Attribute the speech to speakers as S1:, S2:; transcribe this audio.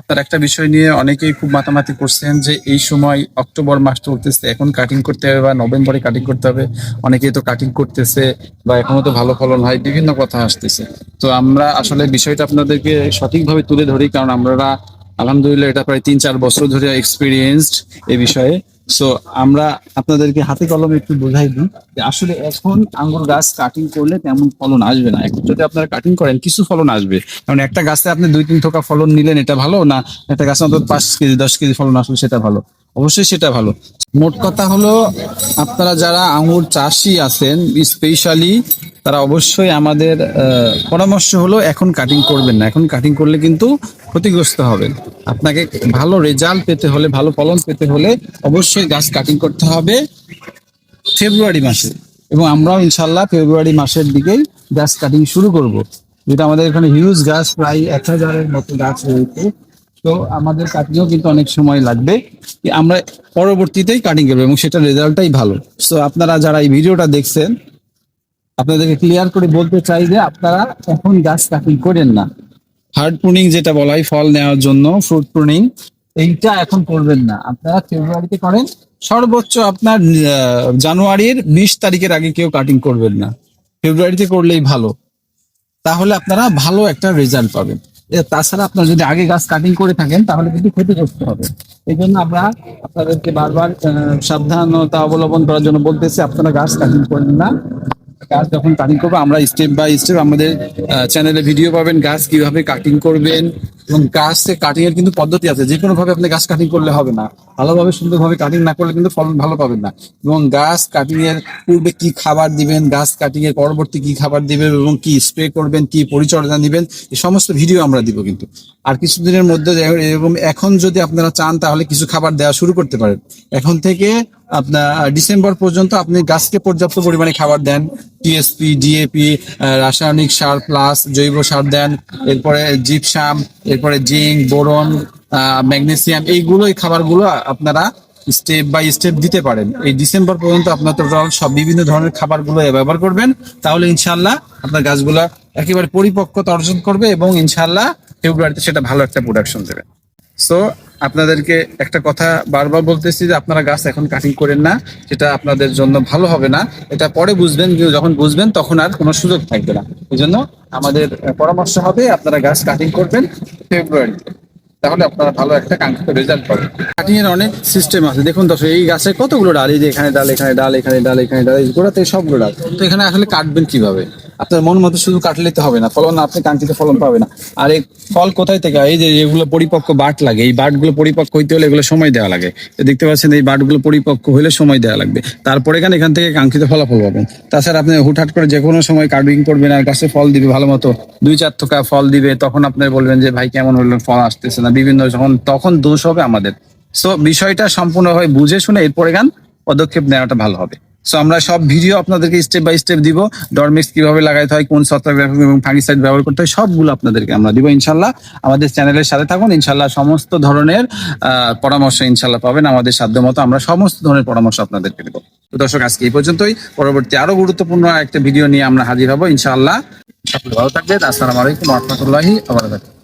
S1: আপনার একটা বিষয় নিয়ে অনেকেই খুব মাতামাতি করছেন যে এই সময় অক্টোবর মাস চলতেছে, এখন কাটিং করতে হবে বা নভেম্বরে কাটিং করতে হবে। অনেকেই তো কাটিং করতেছে বা এখনও তো ভালো ফলন হয়, বিভিন্ন কথা আসতেছে। তো আমরা আসলে বিষয়টা আপনাদেরকে সঠিকভাবে তুলে ধরি, কারণ আমরা আলহামদুলিল্লাহ এটা প্রায় তিন চার বছর ধরে এক্সপিরিয়েন্সড এ বিষয়ে। সো আমরা আপনাদেরকে হাতে কলমে একটু বোঝাই দিই যে আসলে এখন আঙ্গুর গাছ কাটিং করলে তেমন ফলন আসবে না। এখন যদি আপনারা কাটিং করেন, কিছু ফলন আসবে। কারণ একটা গাছে আপনি দুই তিন থোকা ফলন নিলেন, এটা ভালো? না, একটা গাছে অন্তত পাঁচ কেজি, দশ কেজি ফলন আসলে সেটা ভালো? অবশ্যই সেটা ভালো। মোট কথা হলো, আপনারা যারা আঙ্গুর চাষি আছেন স্পেশালি তারা অবশ্যই আমাদের পরামর্শ হলো এখন কাটিং করবেন না। এখন কাটিং করলে কিন্তু ক্ষতিগ্রস্ত হবেন। আপনাকে ভালো রেজাল্ট পেতে হলে, ভালো ফলন পেতে হলে অবশ্যই গাছ কাটিং করতে হবে ফেব্রুয়ারি মাসে। এবং আমরাও ইনশাল্লাহ ফেব্রুয়ারি মাসের দিকেই গাছ কাটিং শুরু করব। যেটা আমাদের এখানে হিউজ গাছ, প্রায় এক হাজারের মতো গাছ রয়েছে। তো আমাদের কাটিংও কিন্তু অনেক সময় লাগবে। আমরা পরবর্তীতেই কাটিং করব এবং সেটা রেজাল্টটাই ভালো। সো আপনারা যারা এই ভিডিওটা দেখছেন আপনাদেরকে ক্লিয়ার করে বলতে চাই যে আপনারা এখন গাছ কাটিং করেন না। হার্ড প্রুনিং যেটা বলা হয় ফল নেওয়ার জন্য ফ্রুট প্রুনিং এইটা এখন করবেন না। আপনারা ফেব্রুয়ারিতে করেন, সর্বোচ্চ আপনার জানুয়ারির বিশ তারিখের আগে কেউ কাটিং করবেন না। ফেব্রুয়ারিতে করলেই ভালো। তাহলে আপনারা ভালো একটা রেজাল্ট পাবেন। তাছাড়া আপনারা যদি আগে গাছ কাটিং করে থাকেন, তাহলে কিন্তু ক্ষতিগ্রস্ত হবে। এই জন্য আমরা আপনাদেরকে বারবার সাবধানতা অবলম্বন করার জন্য বলতেছি, আপনারা গাছ কাটিং করেন না। গাছ যখন কাটিং করব, আমরা স্টেপ বাই স্টেপ আমাদের চ্যানেলে ভিডিও পাবেন, গাছ কীভাবে কাটিং করবেন এবং গাছ কাটিং এর কিন্তু পদ্ধতি আছে। যে কোনো ভাবে আপনি গাছ কাটিং করলে হবে না। ভালোভাবে, সুন্দরভাবে কাটিং না করলে কিন্তু ফলন ভালো পাবেন না। এবং গাছ কাটিং এর পূর্বে কি খাবার দিবেন, গাছ কাটিং এর পরবর্তী কি খাবার দিবেন এবং কি স্প্রে করবেন, কি পরিচর্যা দিবেন এই সমস্ত ভিডিও আমরা দিব কিন্তু। আর কিছুদিনের মধ্যে এরকম এখন যদি আপনারা চান, তাহলে কিছু খাবার দেওয়া শুরু করতে পারেন। এখন থেকে আপনার ডিসেম্বর পর্যন্ত আপনি গাছকে পর্যাপ্ত পরিমাণে খাবার দেন। টিএসপি ডিএপি রাসায়নিক সার প্লাস জৈব সার দেন। এরপরে জিপসাম এরপরে জিঙ্ক, বোরন ম্যাগনেসিয়াম, এইগুলোই এই খাবারগুলো আপনারা স্টেপ বাই স্টেপ দিতে পারেন। এই ডিসেম্বর পর্যন্ত আপনার টোটাল সব বিভিন্ন ধরনের খাবারগুলো ব্যবহার করবেন। তাহলে ইনশাল্লাহ আপনার গাছগুলা একেবারে পরিপক্কতা অর্জন করবে এবং ইনশাল্লাহ ফেব্রুয়ারিতে সেটা ভালো একটা প্রোডাকশন দেবে। সো আপনাদেরকে একটা কথা বারবার বলতেছি যে আপনারা গাছ এখন কাটিং করেন না, সেটা আপনাদের জন্য ভালো হবে না। এটা পরে বুঝবেন যখন বুঝবেন তখন আর কোনো সুযোগ থাকবে না। এই জন্য আমাদের পরামর্শ হবে, আপনারা গাছ কাটিং করবেন ফেব্রুয়ারিতে তাহলে আপনারা ভালো একটা কাঙ্ক্ষিত রেজাল্ট পাবেন। কাটিং এর অনেক সিস্টেম আছে। দেখুন দর্শক, এই গাছে কতগুলো ডাল? এই যে এখানে ডাল এখানে ডাল এখানে ডাল এখানে ডাল, এই গোড়াতে সবগুলো ডাল। তো এখানে আসলে কাটবেন কীভাবে? আপনার মন মতো শুধু কাটলে তো হবে না, ফলন আপনি কাঙ্ক্ষিত ফলন পাবে না। আর এই ফল কোথায় থেকে এই যে এগুলো পরিপক্ক বাট লাগে, এই বাটগুলো পরিপক্ক হইতে হলে এগুলো সময় দেওয়া লাগে। দেখতে পাচ্ছেন, এই বাটগুলো পরিপক্ক হলে সময় দেওয়া লাগবে। তারপরে এখানে এখান থেকে কাঙ্ক্ষিত ফলাফল পাবেন। তাছাড়া আপনি হুটহাট করে যে কোনো সময় কাটিং করবেন, আর গাছে ফল দিবে, ভালো মতো দুই চার থোকা ফল দিবে, তখন আপনি বলবেন যে, ভাই, কেমন হলো? ফল আসতেছে না। বিভিন্ন যখন, তখন দোষ হবে আমাদের। সো, বিষয়টা সম্পূর্ণভাবে বুঝে শুনে, এরপরে গান পদক্ষেপ নেওয়াটা ভালো হবে। সো আমরা সব ভিডিও আপনাদেরকে স্টেপ বাই স্টেপ দিব ডরমিক্স কীভাবে লাগাইতে হয়, কোন ছত্রাক এবং ফাঙ্গিসাইড ব্যবহার করতে হয়, সবগুলো আপনাদেরকে আমরা দিব, ইনশাল্লাহ। আমাদের চ্যানেলের সাথে থাকুন, ইনশাল্লাহ সমস্ত ধরনের পরামর্শ ইনশাল্লাহ পাবেন আমাদের সাধ্য মতো। আমরা সমস্ত ধরনের পরামর্শ আপনাদেরকে দেবো। তো দর্শক, আজকে এই পর্যন্তই। পরবর্তী আরও গুরুত্বপূর্ণ একটা ভিডিও নিয়ে আমরা হাজির হব ইনশাআল্লাহ সকলে ভালো থাকবেন। আসসালামু আলাইকুম রহমতুল্লাহি আবরাকাতুহু